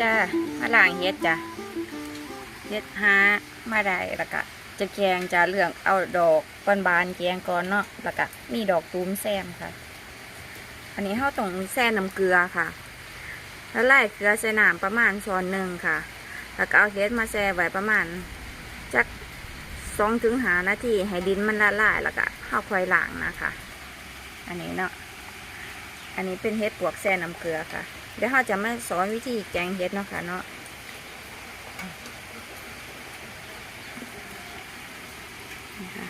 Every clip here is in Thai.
จ้ามาล้างเฮ็ดจ้ะเฮ็ดหามาได้แล้วก็จะแกงจ้าเรื่องเอาดอกบานแกงก่อนเนาะแล้วก็มีดอกตูมแซมค่ะ อันนี้เขาต้องแซ่น้ำเกลือค่ะ แล้วไล่เกลือใส่น้ำประมาณช้อนหนึ่งค่ะ แล้วก็เอาเฮ็ดมาแช่ไว้ประมาณจักสองถึงหานาทีให้ดินมันละลายแล้วก็เข้าค่อยล้างนะคะ อันนี้เนาะอันนี้เป็นเฮ็ดปวกแซ่น้ำเกลือค่ะ เดี๋ยวเราจะมาสอนวิธีแกงเฮ็ดเนาะค่ะเนาะนี่ค่ะ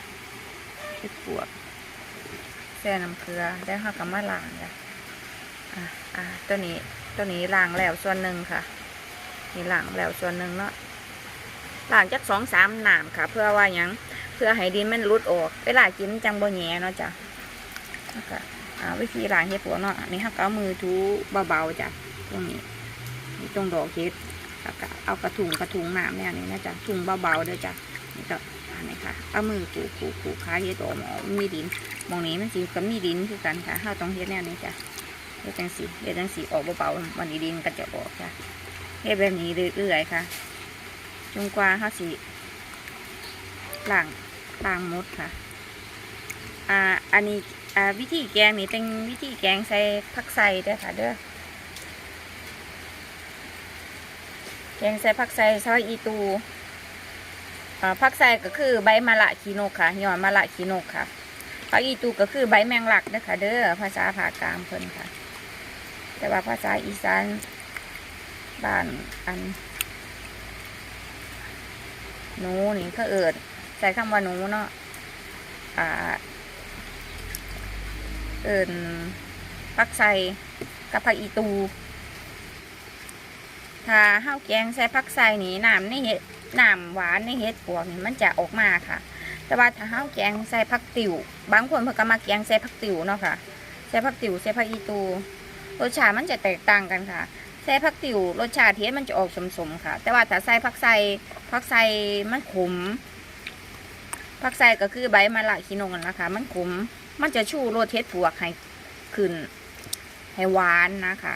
เฮ็ดปวกแซ่น้ำเกลือแล้วเราก็มาล้างค่ะอะอะตัวนี้ตัวนี้ล้างแล้วส่วนหนึ่งค่ะนี่ล้างแล้วส่วนหนึ่งเนาะล้างจักสองสามหน้ำค่ะ เพื่อว่ายังเพื่อให้ดินมันรุดออกเวลากินจังบ่แหย่เนาะจ้ะแล้วก็ อ่าวิธีล้างเห็ดปวกเนาะนนี้เราก็เอามือถูเบาๆจ้ะตรงนี้นี่ตรงดอกเห็ดแล้วก็เอากระถุงกระถุงน้ำเนี่ยนี่นะจ้ะถุงเบาๆเด้อจ้ะนี่ก็อันนี้ค่ะเอามือขูขูขูขาเห็ดออกหมอมีดินมองนี้มันสิก็มีดินคือกันค่ะเราต้องเฮ็ดแนวนี้จ้ะเฮ็ดจังสีเฮ็ดจังสีออกเบาๆวันอีดินก็จะออกจ้ะเฮ็ดแบบนี้เรื่อยๆค่ะจนกว่าเขาสิล้างล้างมดค่ะอ่าอันนี้ วิธีแกงนี่เป็นวิธีแกงใส่ผักใส่เด้อค่ะเด้อแกงใส่ผักใส่ซอยอีตูผักใส่ก็คือใบมะละขีนกค่ะยอดมะละขีนกค่ะผักอีตูก็คือใบแมงลักเด้อค่ะเด้อภาษาภาคกลางเพิ่นค่ะ แต่ว่าภาษาอีสานบ้านอันหนูนี่ก็เอิดใส่คำว่าหนูเนาะอ่า เอิญผักใส่กับผักอีตู ถ้าข้าวแกงใส่ผักใส่นี่น้ำในเห็ดน้ำหวานในเห็ดปวกนี่มันจะออกมาค่ะ แต่ว่าถ้าข้าวแกงใส่ผักติ๋วบางคนเพิ่นก็มาแกงใส่ผักติ๋วเนาะค่ะใส่ผักติ๋วใส่ผักอีตูรสชาติมันจะแตกต่างกันค่ะใส่ผักติ๋วรสชาติเทสมันจะออกสมๆค่ะ แต่ว่าถ้าใส่ผักใส่ผักใส่มันขมผักใส่ก็คือใบมะละขีนงันนะคะ มันขม มันจะชูรสเทสปวกให้ขึ้น ให้หวานนะคะ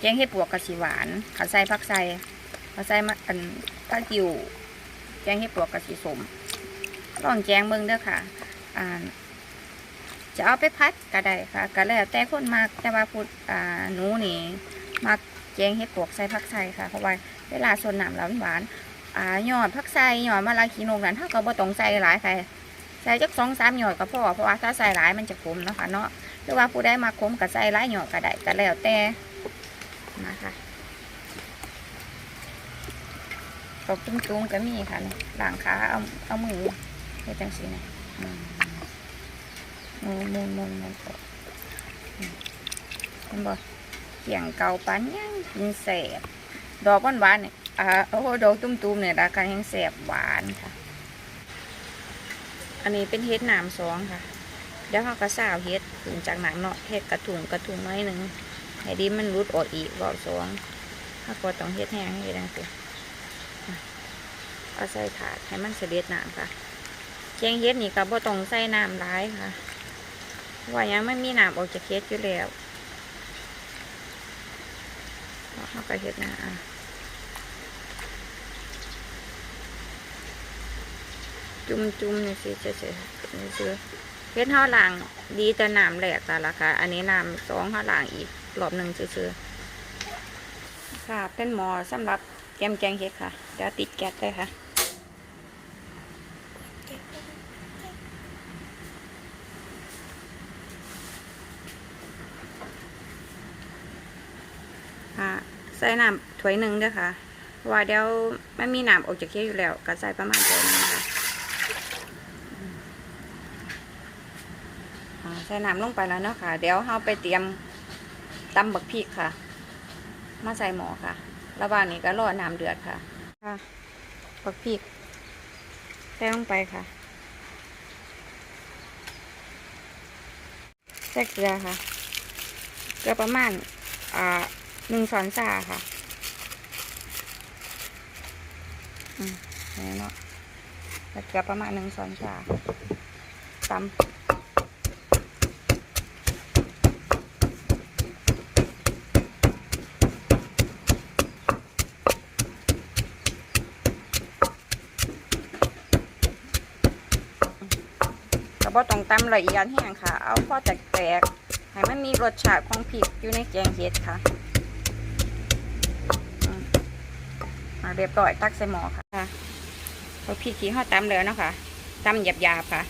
แกงเห็ดปวกกะสีหวานขาใส่ผักใส่ขาใส่มะอันผักติ๋วแกงเห็ดปวกกะสีสมลองแกงเบิ่งเด้อค่ะอ่าจะเอาไปพัดก็ได้ค่ะก็แล้วแต่คนมากแต่ว่าพูดอ่าหนูนี่มักแกงเห็ดปวกใส่ผักใส่ค่ะเพราะว่าเวลาส่วนหน้ำแล้วมันหวานอ่ายอดผักใส่ยอดมะลาขีนกนั้นถ้าก็บ่ต้องใส่หลายค่ะ ใส่จักสองสามหยอดก็พอเพราะว่าถ้าใส่หลายมันจะขมเนาะค่ะเนาะหรือว่าผู้ใดมาขมก็ใส่หลายหยอดก็ได้ก็แล้วแต่นะคะตกตุ้งๆก็มีค่ะนี่ล้างขาเอาเอามือเฮ็ดจังซี่นะอืมมูนมูนมูนมูนก็เห็นบ่เขียงเก่าปันยังกินแสบดอกหวานๆเนี่ยอ่าโอ้โหดอกตุ้มๆเนี่ยราคายังแสบหวานค่ะ อันนี้เป็นเฮ็ดหน้ำสองค่ะ เดี๋ยวเขาก็สาวเฮ็ดถึงจากหน้ำเนาะเฮ็ดกระถุงกระถุงน้อยหนึ่งให้ดิมันรุดออกอีกรอบสองถ้าก็ต้องเฮ็ดแห้งให้ได้สิเอาใส่ถาดให้มันเสด็จน้ำค่ะแกงเฮ็ดนี่ก็บ่ต้องใส่น้ำร้ายค่ะเพราะว่ายังไม่มีน้ำออกจากเฮ็ดอยู่แล้วเอาไปเฮ็ดนะอะ จุ่มจุ่มนี่สิเฉยๆนี่ซื้อเฮ็ดห่อล่างดีแต่น้ำแหลกแต่ละค่ะ อันนี้น้ำสองห่อล่างอีกรอบหนึ่งซื้อค่ะเป็นหมอสำหรับแกมแกงเฮ็ดค่ะเดี๋ยวติดแก๊สเลยค่ะค่ะใส่น้ำถ้วยหนึ่งด้วยค่ะ ว่าเดี๋ยวไม่มีน้ำออกจากเคี้ยวอยู่แล้ว ก็ใส่ประมาณถ้วยหนึงค่ะอ่า ใส่น้ำลงไปแล้วเนาะค่ะ เดี๋ยวเราไปเตรียมตำบักพริกค่ะ มาใส่หม้อค่ะ ระหว่างนี้ก็รอน้ำเดือดค่ะ ค่ะ บักพริกใส่ลงไปค่ะ ใส่เกลือค่ะ เกลือประมาณอ่าหนึ่งช้อนชาค่ะอืมนี่เนาะเกลือประมาณหนึ่งช้อนชาตำ ก็บ่ต้องตำละเอียดแห้งค่ะ เอาพอแตกๆให้มันมีรสชาติของพริกอยู่ในแกงเห็ดค่ะมาเรียบร้อยตักใส่หม้อค่ะค่ะเอาพริกที่ห่อตำแล้วเนาะค่ะตำหยาบๆค่ะ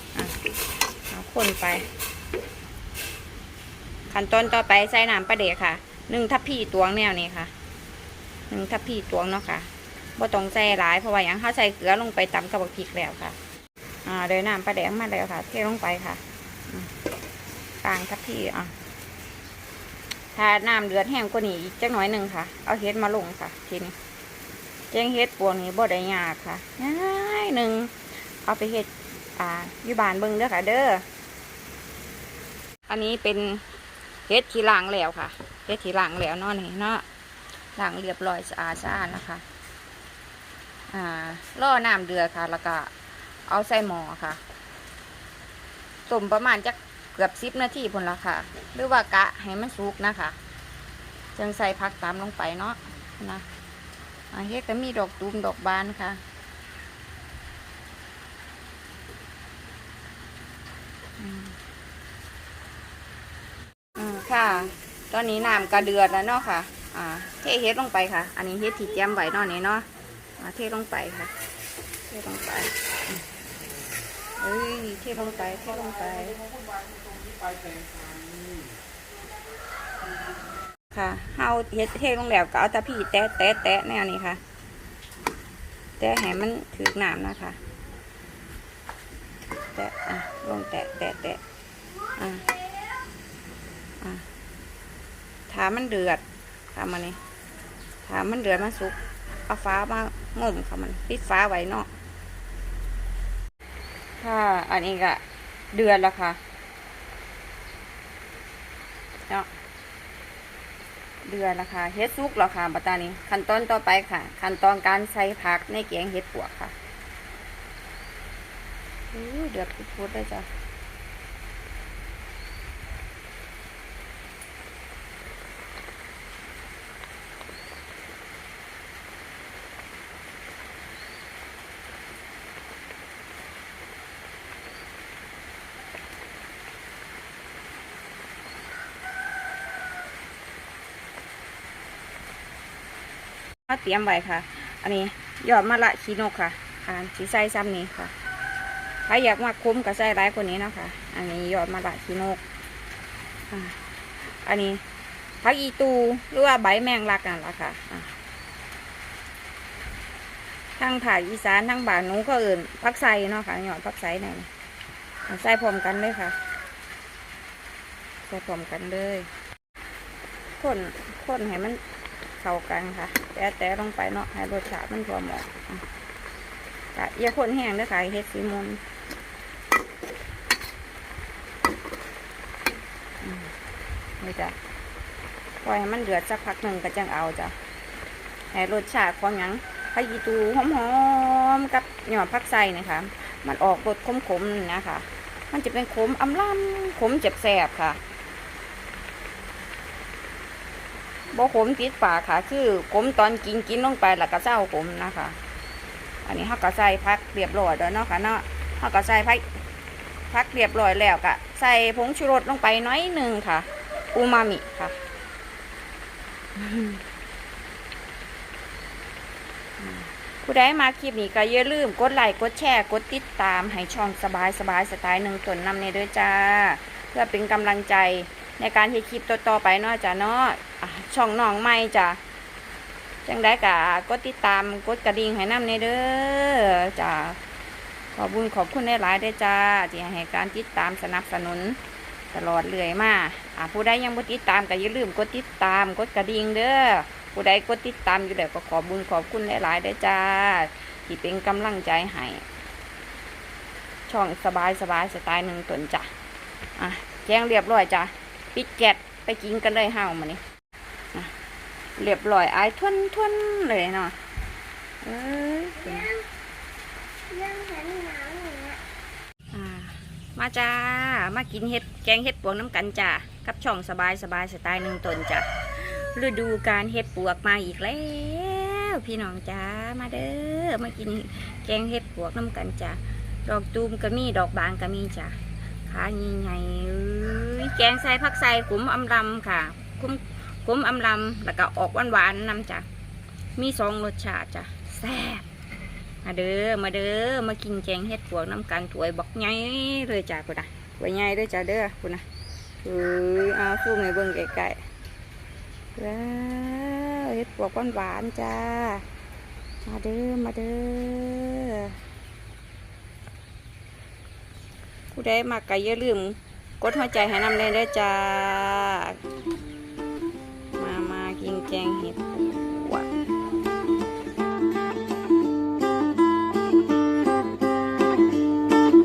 เอาคนไป ขั้นตอนต่อไปใส่น้ำปลาเดกค่ะหนึ่งทัพพีตวงแนวนี้ค่ะหนึ่งทัพพีตวงเนาะค่ะบ่ต้องใส่หลายเพราะว่าอย่างเขาใส่เกลือลงไปตำกับบักพริกแล้วค่ะ อ่าเดยน้ำปลาแดงมาแล้วค่ะ เทลงไปค่ะกลางทัพพีอะถ้าน้ำเดือดแห้งกว่านี้อีกจักหน่อยหนึ่งค่ะ เอาเห็ดมาลงค่ะ ทีนี้แกงเห็ดปวงนี้บ่ได้ยากค่ะง่ายหนึ่งเอาไปเห็ดอ่ายูบานเบิ่งเด้อค่ะ เด้ออันนี้เป็นเฮ็ดที่ล้างแล้วค่ะเฮ็ดที่ล้างแล้วนาะนี่เนาะล้างเรียบร้อยสะอาดสะอาดนะคะ อ่าล่อน้ำเดือดค่ะ แล้วก็ เอาใส่หม้อค่ะต้มประมาณจักเกือบสิบนาทีพุ่นละค่ะ หรือว่ากะให้มันสุกนะคะจึงใส่ผักตามลงไปเนาะนะอ่าเฮ็ดก็มีดอกตูมดอกบานค่ะอืมอืมค่ะ ตอนนี้น้ำกระเดือดแล้วเนาะค่ะอ่าเทเฮ็ดลงไปค่ะ อันนี้เฮ็ดที่แจมไว้เนาะนี่เนาะเทลงไปค่ะ เทลงไป เอ้ยเทลงไปเทลงไป ค่ะเฮาเฮ็ดเทลงแล้วก็เอาตะพี่แตะแตะแตะแนวนี้ค่ะ แตะให้มันถือน้ำนะคะ แตะอะลงแตะแตะแตะอะอะถามันเดือดทำมันนี่ถามันเดือดมันสุกเอาฟ้ามางมค่ะมันปิดฟ้าไว้เนาะ อันนี้ก็เดือนละค่ะเนาะเดือนละค่ะเฮ็ดซุกละค่ะบัตานี้ ขั้นตอนต่อไปค่ะ ขั้นตอนการใส่ผักในแกงเห็ดปวกค่ะอู้เดือดพุดๆเลยจ้ะ มาเตรียมไว้ค่ะ อันนี้ยอดมะละชีนกค่ะ อ่าสีใส่ซ้ำนี้ค่ะ ถ้าอยากมาคุ้มก็ใส่ร้ายกว่านี้นะคะอันนี้ยอดมะละชีนกอันนี้ผักอีตูหรือว่าใบแมงลักนั่นแหละค่ะทั้งถ่ายอีสานทั้งบานหนูก็อื่นพักไซเนาะค่ะยอดพักไซเนี่ยอ่าใส่พร้อมกันเลยค่ะใส่พร้อมกันเลยคนคนให้มัน เข้ากันค่ะ แต่แต่ลงไปเนาะให้รสชาติมันพอเหมาะกะอย่าคนแห้งด้อค่ะเฮ็ดสีมุนอืมนี่จ้ะปล่อยให้มันเดือดสักพักหนึ่งก็จังเอาจ้ะให้รสชาติของหยังพายีตูหอมๆกับหยอดผักไส้นะคะ มันออกรสขมๆนะคะ มันจะเป็นขมอำล่ำขมเจ็บแสบค่ะ บ่ขมติดปากค่ะ คือขมตอนกินกินลงไปแล้วก็เศร้าขมนะคะ อันนี้เขาก็ใส่พักเรียบร้อยแล้วเนาะค่ะเนาะเขาก็ใส่พักพักเรียบร้อยแล้วก็ใส่ผงชูรสลงไปน้อยหนึ่งค่ะอูมามิค่ะผู้ใดมาคลิปนี้ก็อย่าลืมกดไลค์กดแชร์กดติดตามให้ช่องสบายสบายสไตล์หนึ่งตนนำในด้วยจ้า เพื่อเป็นกำลังใจ ในการเฮ็ดคลิปต่อๆไปเนาะจ้ะเนาะช่องน้องใหม่จ้ะจังได้กะกดติดตามกดกระดิ่งให้น้ำในเด้อจ้ะขอบคุญขอบคุณได้หลายๆด้จ้าที่ให้การติดตามสนับสนุนตลอดเรื่อยมาอะผู้ใดยังบ่ติดตามก็อย่าลืมกดติดตามกดกระดิ่งเด้อผู้ใดกดติดตามอยู่แล้วก็ขอบุญขอบคุณได้หลายๆด้จ้าที่เป็นกำลังใจให้ช่องสบายสบายสไตล์หนึ่งตนจ้ะอะแจ้งเรียบร้อยจ้ะ ปิดแกะไปกินกันเลยห้ามานี่เรียบร้อยอายทวนทวนๆเลยเนาะเอ้ยเป็นเรื่องหนาวเงี้ยมาจ้า มากินเห็ดแกงเห็ดปวกน้ำกันจ้ะกับช่องสบายสบายสไตล์หนึ่งตนจ้ะฤดูการเห็ดปวกมาอีกแล้วพี่น้องจ้ามาเด้อมากินแกงเห็ดปวกน้ำกันจ้ะดอกตูมก็มีดอกบางก็มีจ้ะขาใหญ่ๆ ยแกงใส่ผักใส่กุ้มอำลำค่ะกุ้มกุ้มอำลำแล้วก็ออกหวานๆนำจ้ะมีสองรสชาติจ้ะแซ่บมาเด้อมาเด้อมากินแกงเห็ดปวกน้ำกันถวยบักใหญ่เลยจ้ะคุณนะถ้วยใหญ่เด้อจ้ะเด้อคุณนะเอ้ยเอาฟูให้เบิ่งไกลๆว้าวเห็ดปวกหวานๆจ้ามาเด้อมาเด้อผู้ใดมากก็อย่าลืม กดหัวใจให้นำเลยได้จ้า มามากินแกงเห็ด